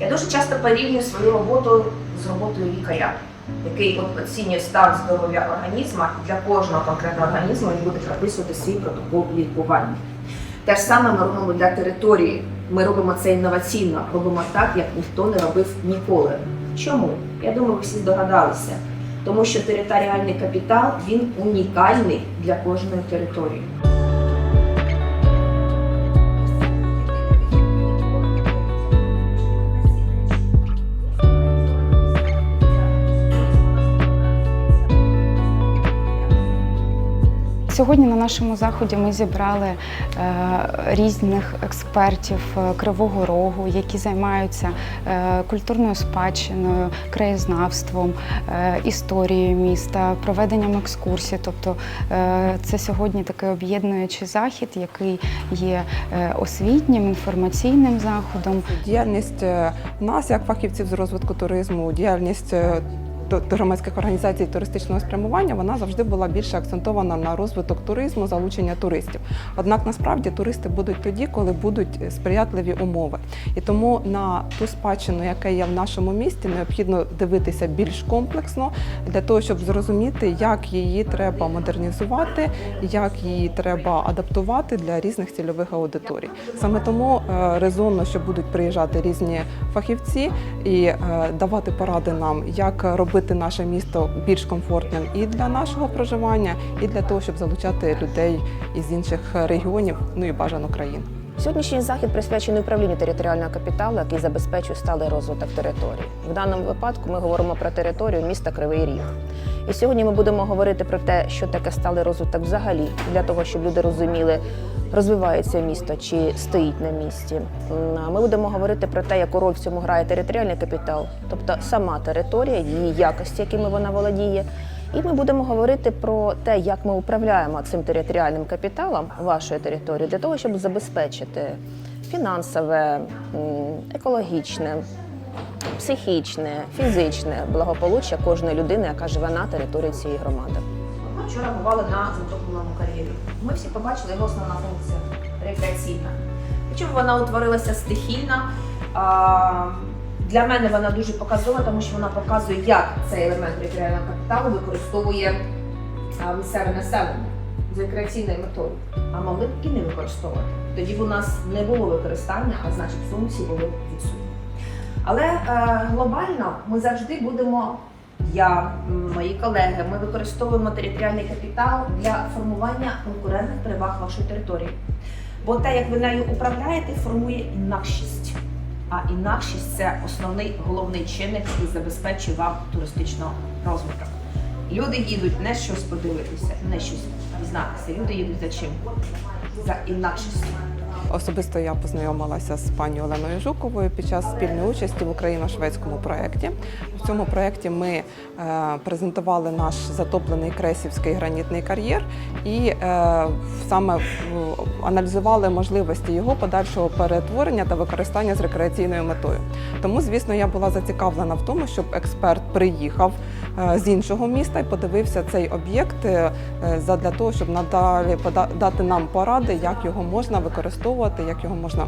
Я дуже часто порівнюю свою роботу з роботою лікаря, який оцінює стан здоров'я організму і для кожного конкретного організму він буде прописувати свій протокол лікування. Те ж саме ми робимо для території. Ми робимо це інноваційно, робимо так, як ніхто не робив ніколи. Чому? Я думаю, ви всі здогадалися. Тому що територіальний капітал він унікальний для кожної території. Сьогодні на нашому заході ми зібрали е, різних експертів е, Кривого Рогу, які займаються е, культурною спадщиною, краєзнавством, історією міста, проведенням екскурсій. Тобто це сьогодні такий об'єднуючий захід, який є освітнім, інформаційним заходом. Діяльність нас, як фахівців з розвитку туризму, діяльність громадських організацій туристичного спрямування, вона завжди була більше акцентована на розвиток туризму, залучення туристів. Однак насправді туристи будуть тоді, коли будуть сприятливі умови. І тому на ту спадщину, яка є в нашому місті, необхідно дивитися більш комплексно для того, щоб зрозуміти, як її треба модернізувати, як її треба адаптувати для різних цільових аудиторій. Саме тому е, резонно, що будуть приїжджати різні фахівці і е, давати поради нам, як робити наше місто більш комфортним і для нашого проживання, і для того, щоб залучати людей із інших регіонів, ну і бажано країн. Сьогоднішній захід присвячений управлінню територіального капіталу, який забезпечує сталий розвиток території. В даному випадку ми говоримо про територію міста Кривий Ріг. І сьогодні ми будемо говорити про те, що таке сталий розвиток взагалі, для того, щоб люди розуміли, розвивається місто чи стоїть на місці. Ми будемо говорити про те, яку роль в цьому грає територіальний капітал, тобто сама територія, її якості, якими вона володіє. І ми будемо говорити про те, як ми управляємо цим територіальним капіталом вашої території для того, щоб забезпечити фінансове, екологічне, психічне, фізичне благополуччя кожної людини, яка живе на території цієї громади. Вчора бували на затопленому кар'єрі. Ми всі побачили його основна функція рекреаційна. Причому вона утворилася стихійно. Для мене вона дуже показова, тому що вона показує, як цей елемент рекреаційного капіталу використовує місцеве населення з рекреаційною метою. А могли б і не використовувати. Тоді б у нас не було використання, а значить функції були відсутні. Але е, глобально ми завжди будемо я, мої колеги, ми використовуємо територіальний капітал для формування конкурентних переваг вашої території. Бо те, як ви нею управляєте, формує інакшість. А інакшість це основний головний чинник, який забезпечує вам туристичного розвитку. Люди їдуть не щось подивитися, не щось дізнатися. Люди їдуть за чим? За інакшістю. Особисто я познайомилася з пані Оленою Жуковою під час спільної участі в україно-шведському проєкті. В цьому проєкті ми е, презентували наш затоплений кресівський гранітний кар'єр і е, саме аналізували можливості його подальшого перетворення та використання з рекреаційною метою. Тому, звісно, я була зацікавлена в тому, щоб експерт приїхав е, з іншого міста і подивився цей об'єкт задля того, щоб надалі дати нам поради, як його можна використовувати, як його можна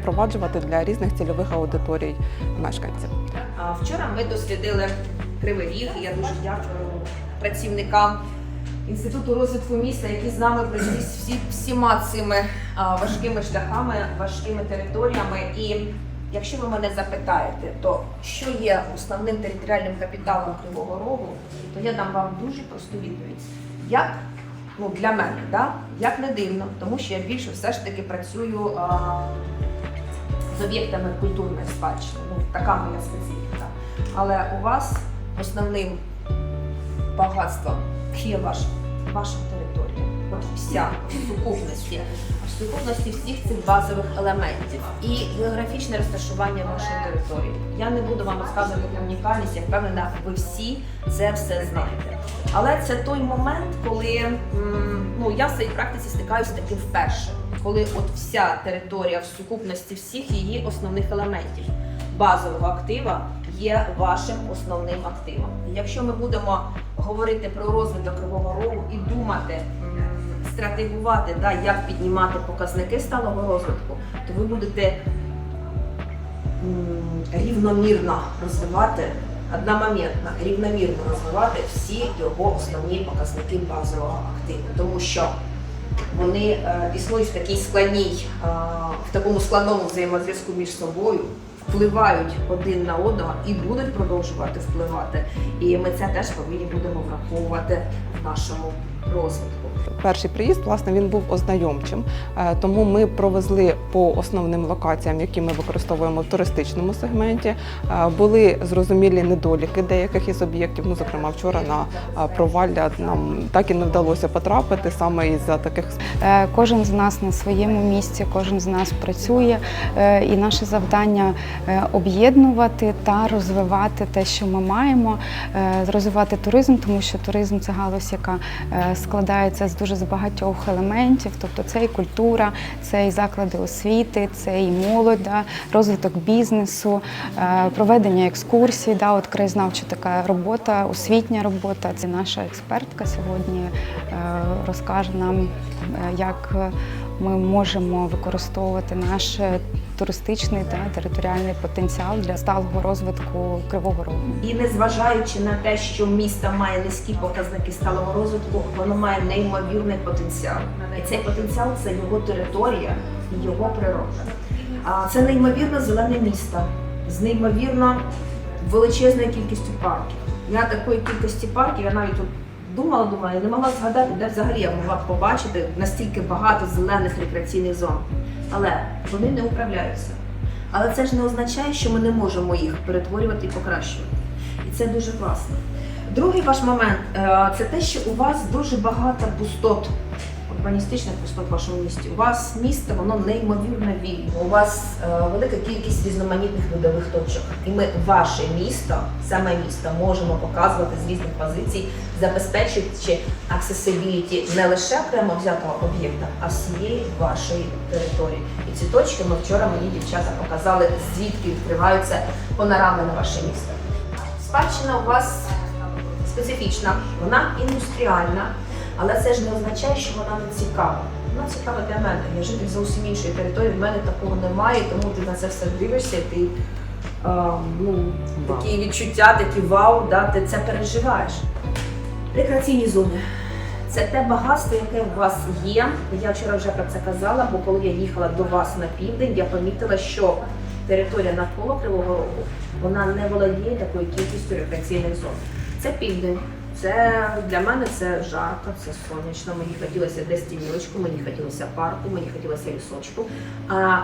впроваджувати для різних цільових аудиторій мешканців. Вчора ми дослідили Кривий Ріг. і Я дуже дякую працівникам Інституту розвитку міста, які з нами пройшли всі, всіма цими важкими шляхами, важкими територіями. І якщо ви мене запитаєте, то що є основним територіальним капіталом Кривого Рогу, то я дам вам дуже просту відповідь. Як ну, для мене, да? як не дивно, тому що я більше все ж таки працюю а, з об'єктами культурної спадщини. Ну, така моя специфіка. Але у вас основним багатством є ваша, ваша територія. От вся в сукупності, в сукупності всіх цих базових елементів і географічне розташування вашої території. Я не буду вам розказувати унікальність, я впевнена, ви всі це все знаєте. Але це той момент, коли ну, я в своїй практиці стикаюся з таким вперше, коли от вся територія в сукупності всіх її основних елементів базового актива є вашим основним активом. І якщо ми будемо говорити про розвиток Кривого Рогу і думати, стратегувати, да, як піднімати показники сталого розвитку, то ви будете рівномірно розвивати, одномоментно, рівномірно розвивати всі його основні показники базового активу, тому що вони е, існують в такій складній, е, в такому складному взаємозв'язку між собою, впливають один на одного і будуть продовжувати впливати. І ми це теж повинні будемо враховувати в нашому розвитку. Перший приїзд, власне, він був ознайомчим, е, тому ми провезли по основним локаціям, які ми використовуємо в туристичному сегменті. Е, Були зрозумілі недоліки деяких із об'єктів. Ну, зокрема, вчора на е, провалля нам так і не вдалося потрапити саме із-за таких Е, Кожен з нас на своєму місці, кожен з нас працює, і наше завдання об'єднувати та розвивати те, що ми маємо, розвивати туризм, тому що туризм це галузь, яка складається з дуже з багатьох елементів. Тобто це і культура, це і заклади освіти, це і молодь, да, розвиток бізнесу, е, проведення екскурсій. Да, от краєзнавча така робота, освітня робота. Це наша експертка сьогодні е, розкаже нам, е, як ми можемо використовувати наш туристичний та територіальний потенціал для сталого розвитку Кривого Рогу. І незважаючи на те, що місто має низькі показники сталого розвитку, воно має неймовірний потенціал. І цей потенціал це його територія і його природа. Це неймовірно зелене місто з неймовірно величезною кількістю парків. Я такої кількості парків, я навіть от думала, думала, я не могла згадати, де взагалі я могла побачити настільки багато зелених рекреаційних зон. Але вони не управляються. Але це ж не означає, що ми не можемо їх перетворювати і покращувати. І це дуже класно. Другий ваш момент е, це те, що у вас дуже багато пустот, урбаністичних пустот в вашому місті. У вас місто, воно неймовірно вільне. У вас е, велика кількість різноманітних видових точок. І ми ваше місто, саме місто, можемо показувати з різних позицій, забезпечуючи accessibility не лише окремо взятого об'єкта, а всієї вашої території. І ці точки ми вчора мені дівчата показали, звідки відкриваються панорами на ваше місто. Спадщина у вас специфічна, вона індустріальна, але це ж не означає, що вона не цікава. Вона цікава для мене. Я житель зовсім іншої території, в мене такого немає, тому ти на це все дивишся, ти а, ну, такі відчуття, такі вау, да, ти це переживаєш. Рекреаційні зони. Це те багатство, яке у вас є. Я вчора вже про це казала, бо коли я їхала до вас на південь, я помітила, що територія навколо Кривого Рогу вона не володіє такою кількістю рекреаційних зон. Це південь. Це для мене це жарко, це сонячно. Мені хотілося десь тінілочку, мені хотілося парку, мені хотілося лісочку. А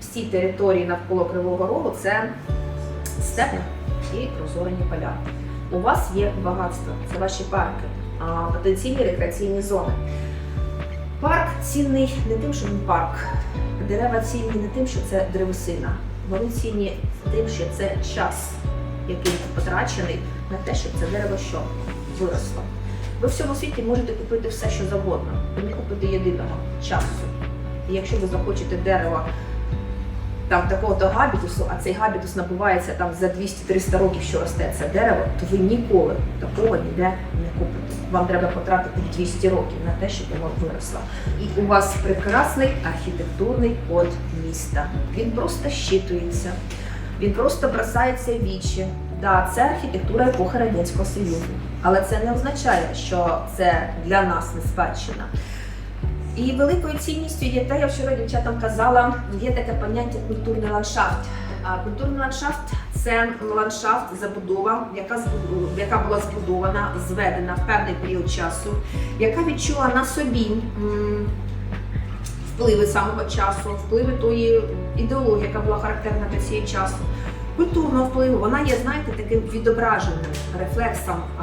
всі території навколо Кривого Рогу це степи і розорені поля. У вас є багатство, це ваші парки, потенційні рекреаційні зони. Парк цінний не тим, що він парк. Дерева цінні не тим, що це древесина. Вони цінні тим, що це час, який потрачений на те, щоб це дерево що виросло. Ви в всьому світі можете купити все, що завгодно. Ви не купите єдиного часу. І якщо ви захочете дерево там такого-то габітусу, а цей габітус набувається там за 200-300 років, що росте це дерево, то ви ніколи такого ніде не купите. Вам треба потратити 200 років на те, щоб воно виросло. І у вас прекрасний архітектурний код міста. Він просто щитується, він просто бросається в вічі. Да, це архітектура епохи Радянського Союзу. Але це не означає, що це для нас не спадщина. І великою цінністю є те, я вчора дівчатам казала, є таке поняття культурний ландшафт. Культурний ландшафт це ландшафт, забудова, яка яка була збудована, зведена в певний період часу, яка відчула на собі впливи самого часу, впливи тої ідеології, яка була характерна для цього часу. Культурного впливу вона є, знаєте, таким відображеним рефлексом а,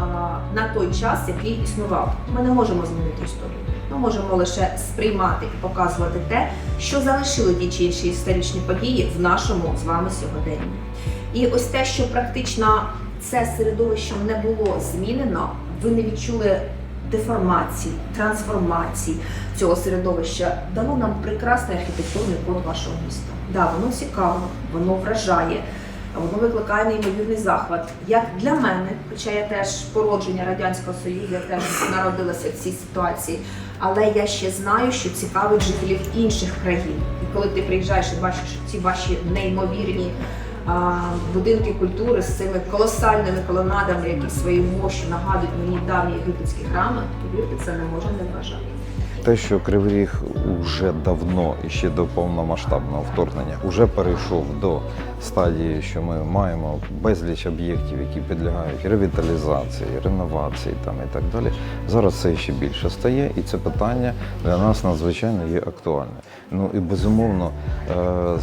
на той час, який існував. Ми не можемо змінити історію. Ми можемо лише сприймати і показувати те, що залишили ті чи інші історичні події в нашому з вами сьогоденні. І ось те, що практично це середовище не було змінено, ви не відчули деформації, трансформації цього середовища, дало нам прекрасний архітектурний код вашого міста. Да, воно цікаво, воно вражає. Воно викликає неймовірний захват. Як для мене, хоча я теж породження Радянського Союзу, я теж народилася в цій ситуації, але я ще знаю, що цікавить жителів інших країн. І коли ти приїжджаєш і бачиш ці ваші неймовірні будинки культури з цими колосальними колонадами, які своєю мощю нагадують мені давні єгипетські храми, повірте, це не може не вважати. Те, що Кривий Ріг уже давно і ще до повномасштабного вторгнення вже перейшов до стадії, що ми маємо безліч об'єктів, які підлягають ревіталізації, реновації там і так далі. Зараз це ще більше стає, і це питання для нас надзвичайно є актуальне. Ну і безумовно е,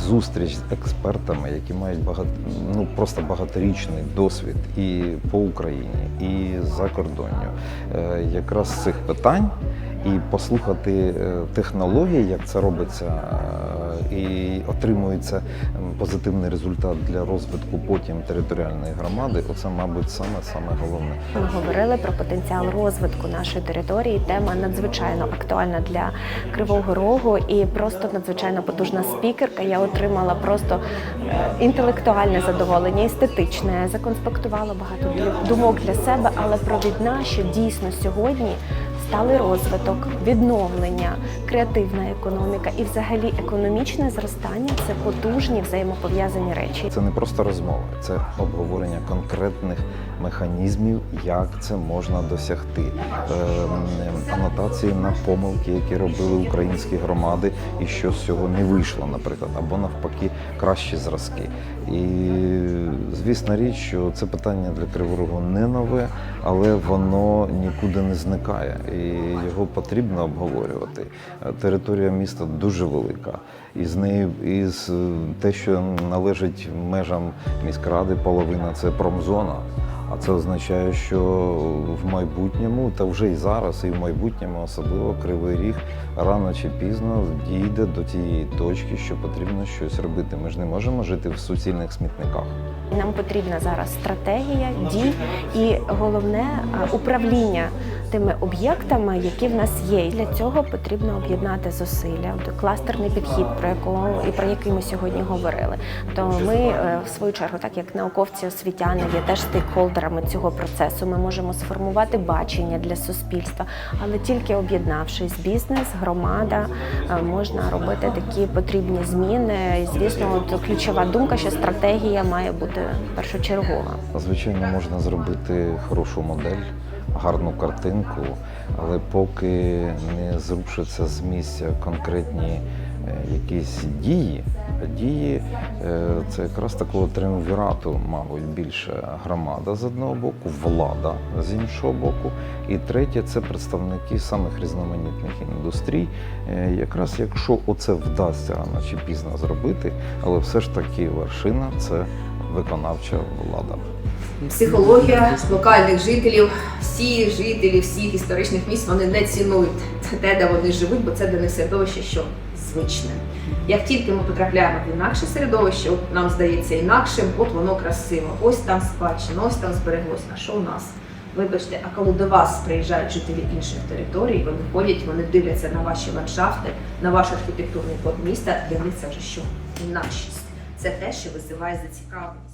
зустріч з експертами, які мають багато ну просто багаторічний досвід і по Україні, і за кордонню, е, якраз з цих питань і послухати е, технології, як це робиться, е, і отримується позитивний результат для розвитку потім територіальної громади. Оце, мабуть, саме саме головне. Ми говорили про потенціал розвитку нашої території. Тема надзвичайно актуальна для Кривого Рогу і просто надзвичайно потужна спікерка. Я отримала просто е, інтелектуальне задоволення, естетичне, законспектувала багато думок для себе, але провідна, що дійсно сьогодні. Сталий розвиток, відновлення, креативна економіка і, взагалі, економічне зростання це потужні взаємопов'язані речі. Це не просто розмова, це обговорення конкретних механізмів, як це можна досягти. Ем, Анотації на помилки, які робили українські громади, і що з цього не вийшло, наприклад, або навпаки кращі зразки. І звісна річ, що це питання для Кривого Рогу не нове, але воно нікуди не зникає, і його потрібно обговорювати. Територія міста дуже велика, і з нею із е, те, що належить межам міськради, половина це промзона. А це означає, що в майбутньому, та вже і зараз, і в майбутньому, особливо Кривий Ріг, рано чи пізно дійде до тієї точки, що потрібно щось робити. Ми ж не можемо жити в суцільних смітниках. Нам потрібна зараз стратегія дій і головне управління тими об'єктами, які в нас є. І для цього потрібно об'єднати зусилля. Кластерний підхід, про якого і про який ми сьогодні говорили. То ми е, в свою чергу, так як науковці освітяни, є теж стейкхолдерами цього процесу. Ми можемо сформувати бачення для суспільства, але тільки об'єднавшись, бізнес, громада е, можна робити такі потрібні зміни. І звісно, от ключова думка, що стратегія має бути першочергова. Звичайно, можна зробити хорошу модель, гарну картинку, але поки не зрушаться з місця конкретні якісь дії, а дії е, це якраз такого триумвірату, мабуть, більше громада з одного боку, влада з іншого боку. І третє це представники самих різноманітних індустрій. Е, Якраз якщо оце вдасться рано чи пізно зробити, але все ж таки вершина це виконавча влада. Психологія локальних жителів, всі жителі всіх історичних міст вони не цінують те, де вони живуть, бо це для них середовище, що звичне. Як тільки ми потрапляємо в інакше середовище, от нам здається інакшим, от воно красиво. Ось там спадщина, ось там збереглось. А що у нас? Вибачте, а коли до вас приїжджають жителі інших територій, вони ходять, вони дивляться на ваші ландшафти, на ваш архітектурний код міста, для них це вже що? Інакшість. Це те, що визиває зацікавленість.